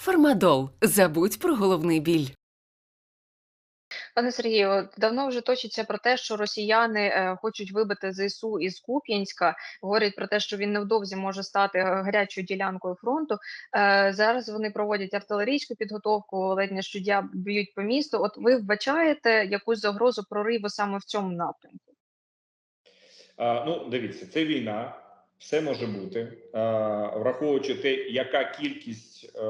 Фармадол. Забудь про головний біль. Пане Сергію, давно вже точиться про те, що росіяни е, хочуть вибити ЗСУ із Куп'янська. Говорять про те, що він невдовзі може стати е, гарячою ділянкою фронту. Е, зараз вони проводять артилерійську підготовку, ледь не щодня б'ють по місту. От ви вбачаєте якусь загрозу прориву саме в цьому напрямку? А, ну, дивіться, це війна, все може бути, враховуючи те, яка кількість е,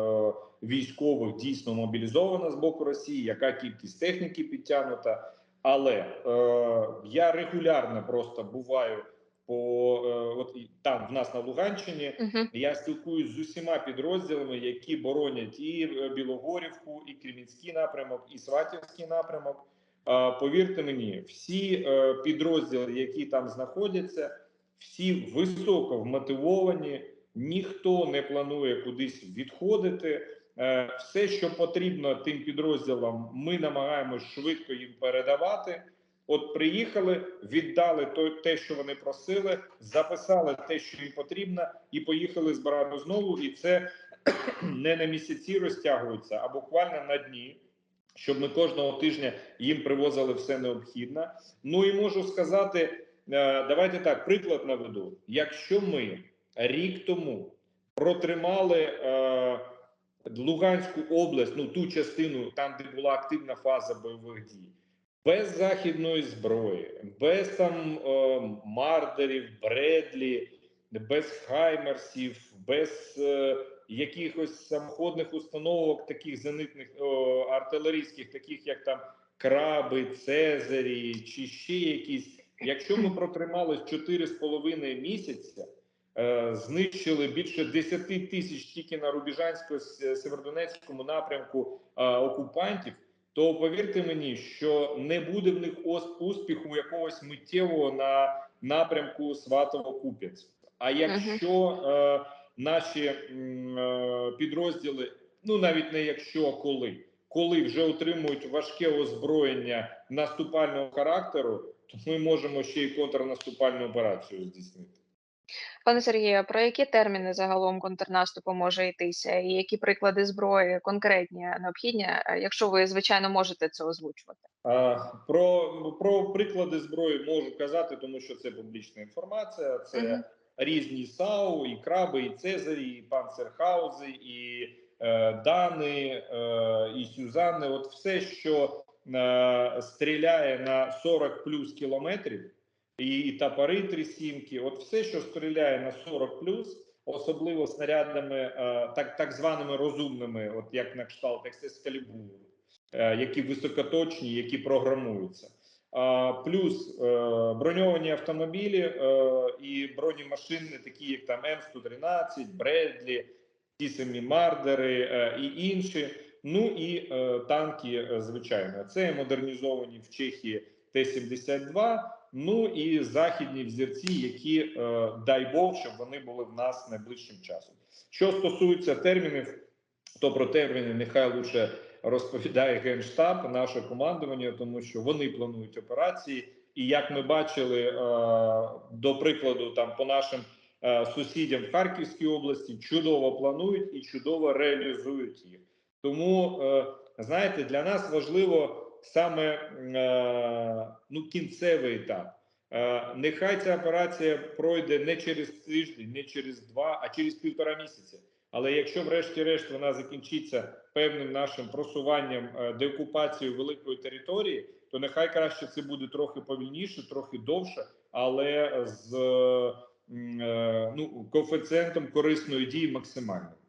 військових дійсно мобілізована з боку Росії, яка кількість техніки підтягнута. Але е, я регулярно просто буваю по е, от там в нас на Луганщині. Угу. Я спілкуюсь з усіма підрозділами, які боронять і е, Білогорівку, і Кремінський напрямок, і Сватівський напрямок. Повірте мені, всі е, підрозділи, які там знаходяться, всі високо вмотивовані, ніхто не планує кудись відходити. Е, Все, що потрібно тим підрозділам, ми намагаємось швидко їм передавати. От приїхали, віддали те, що вони просили, записали те, що їм потрібно, і поїхали збирати знову. І це не на місяці розтягується, а буквально на дні, щоб ми кожного тижня їм привозили все необхідне. Ну і можу сказати, давайте так, приклад наведу. Якщо ми рік тому протримали е, Луганську область, ну ту частину, там де була активна фаза бойових дій, без західної зброї, без там е, мардерів, бредлі, без хаймерсів, без е, якихось самоходних установок, таких зенитних о, артилерійських, таких як там краби, цезарі чи ще якісь. Якщо ми протримали 4,5 місяця, е, знищили більше 10 тисяч тільки на Рубіжансько-Северодонецькому напрямку е, окупантів, то повірте мені, що не буде в них успіху якогось миттєвого на напрямку Сватово-Куп'янськ. А якщо е, наші е, підрозділи, ну навіть не якщо, а коли, коли вже отримують важке озброєння наступального характеру, то ми можемо ще й контрнаступальну операцію здійснити. Пане Сергію, про які терміни загалом контрнаступу може йтися, і які приклади зброї конкретні необхідні, е, якщо ви звичайно можете це озвучувати? А, Про, про приклади зброї можу казати, тому що це публічна інформація. Це Мгм. різні САУ, і краби, і Цезарі, і панцерхаузи, і Дани, е, і Сюзанни. От все, що е, стріляє на 40 плюс кілометрів, і, і тапори трісімки, от все, що стріляє на 40 плюс, особливо снарядами, е, так, так званими розумними, от як на кшталт Ескалібуру, е, які високоточні, які програмуються. Плюс е, броньовані автомобілі е, і бронемашини, такі як там М113, Бредлі, ті самі Мардери е, і інші. Ну і е, танки, е, звичайно, це модернізовані в Чехії Т-72. Ну і західні взірці, які дай Бог, щоб вони були в нас найближчим часом. Що стосується термінів, то про терміни нехай лише розповідає генштаб, наше командування, тому що вони планують операції. І як ми бачили, до прикладу, там по нашим сусідям в Харківській області чудово планують і чудово реалізують їх. Тому е, знаєте, для нас важливо саме е, ну кінцевий етап. Е, Нехай ця операція пройде не через тиждень, не через два, а через півтора місяця. Але якщо, врешті-решт, вона закінчиться певним нашим просуванням е, деокупацією великої території, то нехай краще це буде трохи повільніше, трохи довше, але з е, ну, коефіцієнтом корисної дії максимально.